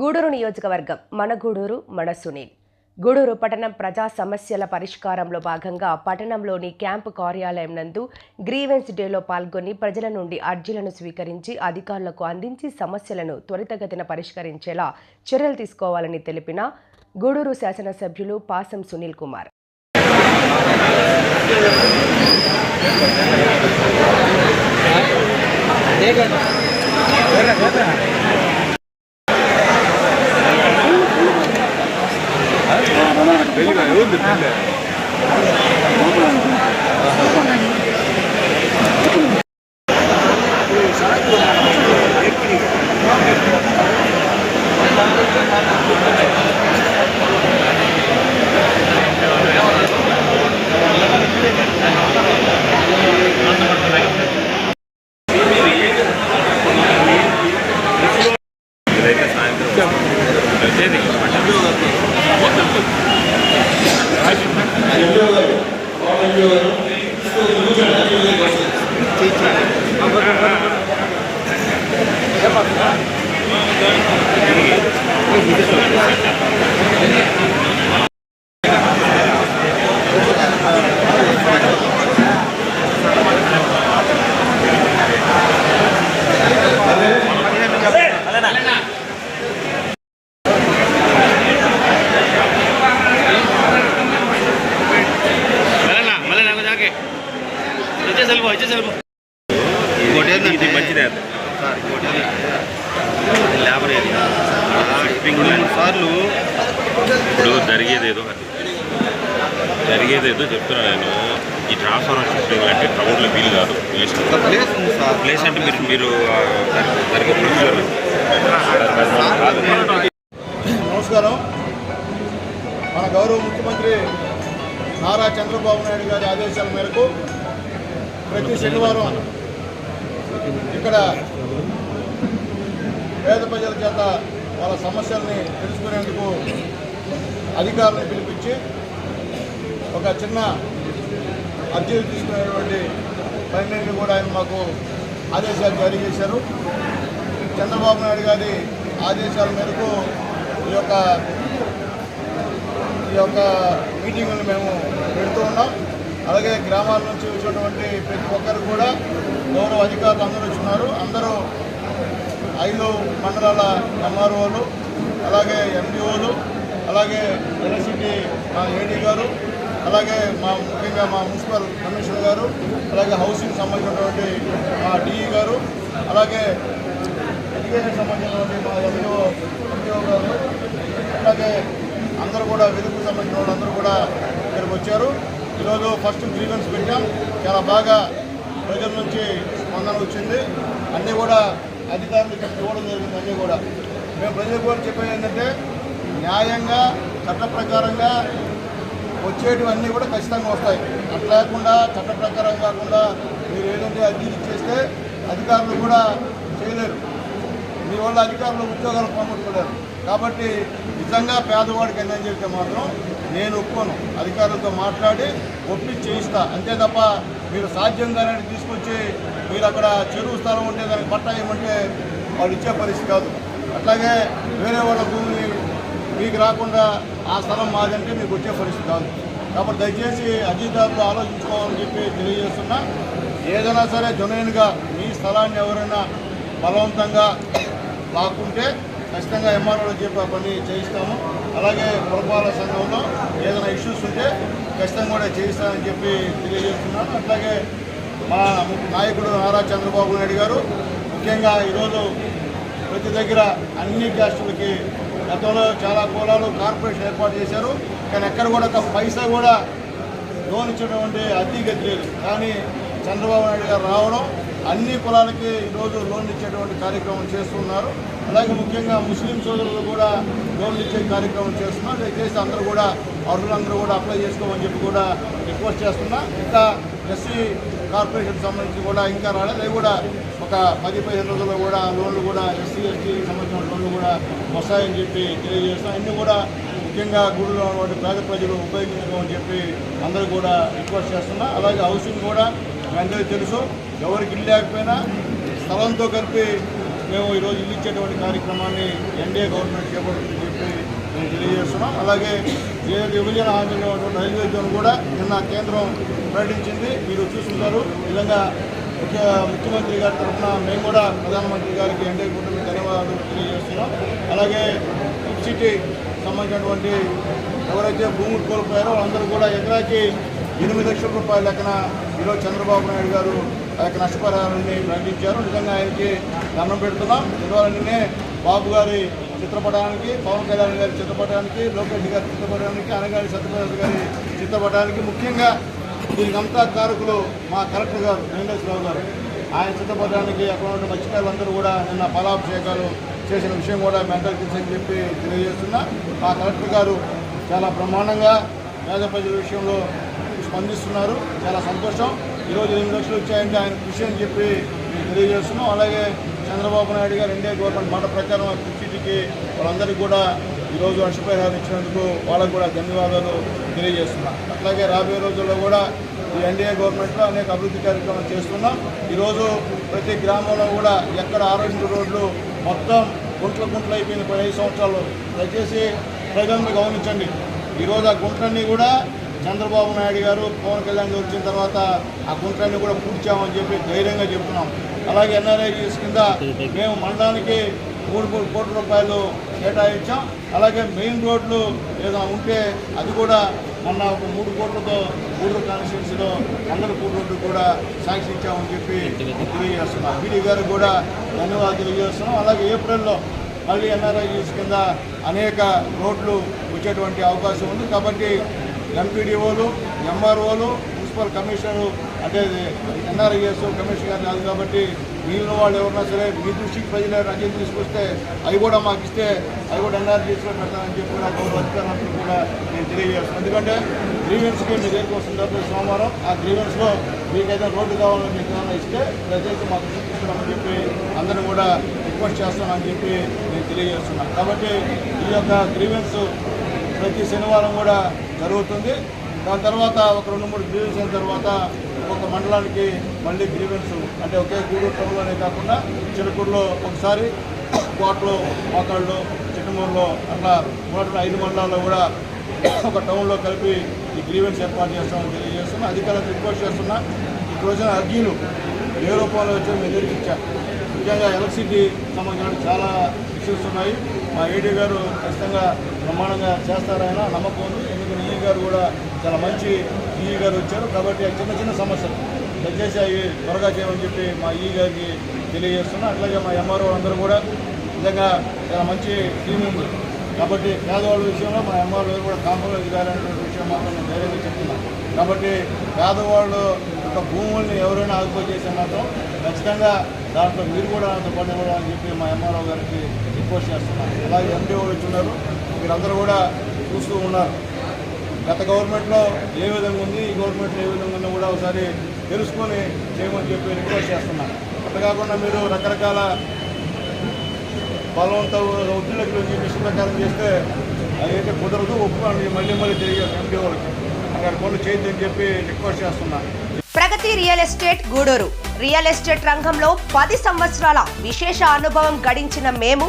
గూడూరు నియోజకవర్గం మన గూడూరు మన సునీల్ గూడూరు పట్టణం ప్రజా సమస్యల పరిష్కారంలో భాగంగా పట్టణంలోని క్యాంపు కార్యాలయం నందు గ్రీవెన్స్ డేలో పాల్గొని ప్రజల నుండి అర్జీలను స్వీకరించి అధికారులకు అందించి సమస్యలను త్వరితగతిన పరిష్కరించేలా చర్యలు తీసుకోవాలని తెలిపిన గూడూరు శాసనసభ్యులు పాసం సునీల్ కుమార్ the pillar. ఇప్పుడు జరిగేది ఏదో అది. జరిగేది ఏదో చెప్తున్నా నేను. ఈ ట్రాన్స్ఫార్మర్ షిఫ్టింగ్ అంటే టౌన్లో వీలు కాదు. ప్లేస్ అంటే. మీరు మీరు ఆ, దానికి- నమస్కారం. మన గౌరవ ముఖ్యమంత్రి నారా చంద్రబాబు నాయుడు గారి ఆదేశాల మేరకు ప్రతి శనివారం ఇక్కడ పేద ప్రజల చేత వాళ్ళ సమస్యల్ని తెలుసుకునేందుకు అధికారులను పిలిపించి ఒక చిన్న అర్జీలు తీసుకునేటువంటి పనిని కూడా ఆయన మాకు ఆదేశాలు జారీ చేశారు. చంద్రబాబు నాయుడు గారి ఆదేశాల మేరకు ఈ యొక్క ఈ యొక్క మీటింగులు మేము పెడుతూ ఉన్నాం. అలాగే గ్రామాల నుంచి వచ్చినటువంటి ప్రతి ఒక్కరు కూడా గౌరవ అధికారులు అందరూ వచ్చినారు. అందరూ ఐదు మండలాల ఎంఆర్ఓలు అలాగే ఎండిఓలు అలాగే ఎలక్ట్రిసిటీ మా ఏడీ గారు అలాగే మా ముఖ్యంగా మా మున్సిపల్ కమిషనర్ గారు అలాగే హౌసింగ్ సంబంధించినటువంటి మా డిఈ గారు అలాగే ఎడ్యుకేషన్ సంబంధించినటువంటి మా ఎండిఓ ఎండిఓ గారు అలాగే అందరూ కూడా వెలుగు సంబంధించిన వాళ్ళందరూ కూడా ఇక్కడికి వచ్చారు. ఈరోజు ఫస్ట్ గ్రీవెన్స్ పెట్టాం. చాలా బాగా ప్రజల నుంచి స్పందన వచ్చింది. అన్నీ కూడా అధికారులు ఇక్కడ ఇవ్వడం జరిగింది అన్నీ కూడా. మేము ప్రజలకు కూడా చెప్పేది ఏంటంటే న్యాయంగా చట్ట ప్రకారంగా వచ్చేటివన్నీ కూడా ఖచ్చితంగా వస్తాయి. అట్లా లేకుండా చట్ట ప్రకారం కాకుండా మీరు ఏదంటే అర్జీ చేస్తే అధికారులు కూడా చేయలేరు. మీ వల్ల అధికారులు ఉద్యోగాలు పోగొట్టుకోలేరు కాబట్టి నిజంగా పేదవాడికి అన్యాయం చేస్తే మాత్రం నేను ఒప్పుకోను. అధికారులతో మాట్లాడి ఒప్పి చేయిస్తా. అంతే తప్ప మీరు సాధ్యం కానీ తీసుకొచ్చి మీరు అక్కడ చెరువు స్థలం ఉంటే దానికి పట్టా ఏమంటే వాళ్ళు ఇచ్చే పరిస్థితి కాదు. అట్లాగే వేరే వాళ్ళ భూమిని మీకు రాకుండా ఆ స్థలం మాదంటే మీకు వచ్చే పరిస్థితి కాదు. కాబట్టి దయచేసి అధికారులు ఆలోచించుకోవాలని చెప్పి తెలియజేస్తున్నా. ఏదైనా సరే జొనైన్గా మీ స్థలాన్ని ఎవరైనా బలవంతంగా లాక్కుంటే ఖచ్చితంగా ఎంఆర్ఓ చెప్పి పని చేయిస్తాము. అలాగే పురపాలక సంఘంలో ఏదైనా ఇష్యూస్ ఉంటే ఖచ్చితంగా కూడా చేయిస్తామని చెప్పి తెలియజేస్తున్నాను. అట్లాగే మా నాయకుడు నారా చంద్రబాబు నాయుడు గారు ముఖ్యంగా ఈరోజు ప్రతి దగ్గర అన్ని క్యాస్టులకి గతంలో చాలా కులాలు కార్పొరేషన్ ఏర్పాటు చేశారు. కానీ ఎక్కడ కూడా ఒక పైసా కూడా లోన్ ఇచ్చినటువంటి అతిగతి లేదు కానీ చంద్రబాబు నాయుడు గారు రావడం అన్ని కులాలకి ఈరోజు లోన్ ఇచ్చేటువంటి కార్యక్రమం చేస్తున్నారు. అలాగే ముఖ్యంగా ముస్లిం సోదరులు కూడా లోన్ ఇచ్చే కార్యక్రమం చేస్తున్నారు. దయచేసి అందరూ కూడా అర్హులందరూ కూడా అప్లై చేసుకోమని చెప్పి కూడా రిక్వెస్ట్ చేస్తున్నా. ఇంకా ఎస్సీ కార్పొరేషన్ సంబంధించి కూడా ఇంకా రాలేదు. అవి కూడా ఒక పది పదిహేను రోజుల్లో కూడా లోన్లు కూడా ఎస్సీ ఎస్టీ సంబంధించిన లోన్లు కూడా వస్తాయని చెప్పి తెలియజేస్తాం. ఇన్ని కూడా ముఖ్యంగా గుడిలో ఉన్నటువంటి పేద ప్రజలు ఉపయోగించుకోమని చెప్పి అందరూ కూడా రిక్వెస్ట్ చేస్తున్నా. అలాగే హౌసింగ్ కూడా మీ అందరికీ తెలుసు. ఎవరికి ఇల్లు లేకపోయినా స్థలంతో కలిపి మేము ఈరోజు ఇల్లు ఇచ్చేటువంటి కార్యక్రమాన్ని ఎన్డీఏ గవర్నమెంట్ చేపడుతుందని చెప్పి మేము తెలియజేస్తున్నాం. అలాగే ఏ విభజన హామీలో ఉన్నటువంటి రైల్వే జోన్ కూడా నిన్న కేంద్రం ప్రకటించింది. మీరు చూసుకుంటారు విధంగా ముఖ్య ముఖ్యమంత్రి గారి తరఫున మేము కూడా ప్రధానమంత్రి గారికి ఎండే కూటమి ధన్యవాదాలు తెలియజేస్తున్నాం. అలాగే సిటీ సంబంధించినటువంటి ఎవరైతే భూములు కోల్పోయారో వాళ్ళందరూ కూడా ఎకరాకి ఎనిమిది లక్షల రూపాయల లెక్కన ఈరోజు చంద్రబాబు నాయుడు గారు ఆ యొక్క నష్టపరిహారాన్ని ప్రకటించారు నిజంగా ఆయనకి దండం పెడుతున్నాం. ఇవాళనే బాబు గారి చిత్రపటానికి పవన్ కళ్యాణ్ గారి చిత్రపటానికి లోకేష్ గారి చిత్రపటానికి అనగారి సత్యప్రసాద్ గారి చిత్రపటానికి ముఖ్యంగా దీనికంతా కారకులు మా కలెక్టర్ గారు వెంకటేశ్వరరావు గారు. ఆయన చిత్రపటానికి అక్కడ ఉన్న మత్స్యకారులందరూ కూడా నిన్న ఫలాభిషేకాలు చేసిన విషయం కూడా మెంటల్ అందరికీ అని చెప్పి తెలియజేస్తున్నా. మా కలెక్టర్ గారు చాలా బ్రహ్మాండంగా పేద ప్రజల విషయంలో స్పందిస్తున్నారు. చాలా సంతోషం. ఈరోజు ఎనిమిది లక్షలు వచ్చాయంటే ఆయన కృషి అని చెప్పి తెలియజేస్తున్నాం. అలాగే చంద్రబాబు నాయుడు గారు ఇండియా గవర్నమెంట్ మాట ప్రకారం ఆ వాళ్ళందరికీ కూడా ఈరోజు నష్టపరిహారం ఇచ్చినందుకు వాళ్ళకు కూడా ధన్యవాదాలు తెలియజేస్తున్నాం. అట్లాగే రాబోయే రోజుల్లో కూడా ఈ ఎన్డీఏ గవర్నమెంట్లో అనేక అభివృద్ధి కార్యక్రమాలు చేస్తున్నాం. ఈరోజు ప్రతి గ్రామంలో కూడా ఎక్కడ ఆరోగ్య రోడ్లు మొత్తం గుంట్ల గుంట్లు అయిపోయింది ఐదు సంవత్సరాలు దయచేసి ప్రజలను గమనించండి. ఈరోజు ఆ గుంట్లన్నీ కూడా చంద్రబాబు నాయుడు గారు పవన్ కళ్యాణ్ గారు వచ్చిన తర్వాత ఆ గుంట్లన్నీ కూడా పూడ్చామని చెప్పి ధైర్యంగా చెప్తున్నాం. అలాగే ఎన్ఆర్ఐజీస్ కింద మేము మండలానికి మూడు మూడు కోట్ల రూపాయలు కేటాయించాం. అలాగే మెయిన్ రోడ్లు ఏదైనా ఉంటే అది కూడా మొన్న ఒక మూడు కోట్లతో గూడూరు కాన్స్టిట్యూన్సీలో అందరి రోడ్లు కూడా శాంక్షన్ ఇచ్చామని చెప్పి తెలియజేస్తున్నాం. బీడీ గారికి కూడా ధన్యవాదాలు తెలియజేస్తున్నాం. అలాగే ఏప్రిల్లో మళ్ళీ ఎన్ఆర్ఐస్ కింద అనేక రోడ్లు వచ్చేటువంటి అవకాశం ఉంది. కాబట్టి ఎంపీడీఓలు ఎంఆర్ఓలు మున్సిపల్ కమిషనరు అంటే ఎన్ఆర్ఐఎస్ కమిషనర్ గారు కాదు కాబట్టి మిగిలిన వాళ్ళు ఎవరన్నా సరే మీ దృష్టికి ప్రజలు రజలు తీసుకొస్తే అవి కూడా మాకు ఇస్తే అవి కూడా ఎన్ఆర్జీస్లో పెడతానని చెప్పి కూడా గౌరవ అధికారులందరూ కూడా నేను తెలియజేస్తాను ఎందుకంటే గ్రీవెన్స్కి మీ దగ్గరికి వస్తుంది కాబట్టి సోమవారం ఆ గ్రీవెన్స్లో మీకైతే రోడ్డు కావాలని మీకు ఏమైనా ఇస్తే ప్రజలకు మాకు చూపిస్తున్నామని చెప్పి అందరూ కూడా రిక్వెస్ట్ చేస్తామని చెప్పి నేను తెలియజేస్తున్నాను. కాబట్టి ఈ యొక్క గ్రీవెన్స్ ప్రతి శనివారం కూడా జరుగుతుంది. దాని తర్వాత ఒక రెండు మూడు గ్రీవెన్స్ అయిన తర్వాత ఒక మండలానికి మళ్ళీ గ్రీవెన్స్ అంటే ఒకే గూడూరు టౌన్లోనే కాకుండా చిరుకూరులో ఒకసారి కోటలో మోకాళ్ళు చిట్టమూరులో అట్లా ఉన్నటువంటి ఐదు మండలాల్లో కూడా ఒక టౌన్లో కలిపి ఈ గ్రీవెన్స్ ఏర్పాటు చేస్తామని తెలియజేస్తున్నా. అధికారులకు రిక్వెస్ట్ చేస్తున్నా. ఈ రోజున అర్జీలు ఏ రూపంలో వచ్చి మేము ఎదుర్కొచ్చాం ముఖ్యంగా ఎలక్ట్రిసిటీ సంబంధించిన చాలా చూస్తున్నాయి. మా ఈడీ గారు ఖచ్చితంగా ప్రమాణంగా చేస్తారైనా నమ్మకం ఉంది. ఎందుకంటే ఈ e గారు కూడా చాలా మంచి ఈ గారు వచ్చారు. కాబట్టి ఆ చిన్న చిన్న సమస్యలు దయచేసి అవి త్వరగా చేయమని చెప్పి మా ఈ గారికి తెలియజేస్తున్నా. అట్లాగే మా ఎంఆర్ఓ అందరూ కూడా నిజంగా చాలా మంచి టీం ఉంది. కాబట్టి పేదవాళ్ళ విషయంలో మా ఎంఆర్ఓ కూడా కాంప్రమైజ్ కావాలనేటువంటి విషయం మాత్రం నేను ధైర్యంగా చెప్తున్నాను కాబట్టి పేదవాళ్ళు ఒక భూముల్ని ఎవరైనా ఆదుకో చేసే మాత్రం ఖచ్చితంగా దాంట్లో మీరు కూడా అంత పని అని చెప్పి మా ఎంఆర్ఓ గారికి రిక్వెస్ట్ చేస్తున్నాను అలాగే ఎంపీఓ వచ్చి మీరందరూ కూడా చూస్తూ ఉన్నారు. గత గవర్నమెంట్లో ఏ విధంగా ఉంది ఈ గవర్నమెంట్లో ఏ విధంగా ఉందో కూడా ఒకసారి తెలుసుకొని చేయమని చెప్పి రిక్వెస్ట్ చేస్తున్నాను. అట్లా కాకుండా మీరు రకరకాల బలవంత ఉద్యోగులు చెప్పి ప్రకారం చేస్తే అదైతే కుదరదు ఒప్పుకోండి. మళ్ళీ మళ్ళీ తిరిగి ఎంపీ వాళ్ళకి అక్కడ పనులు చేయొద్దని చెప్పి రిక్వెస్ట్ చేస్తున్నాను. Pragati real estate Gudur. Real estate రంగంలో పది సంవత్సరాల విశేష అనుభవం గడించిన మేము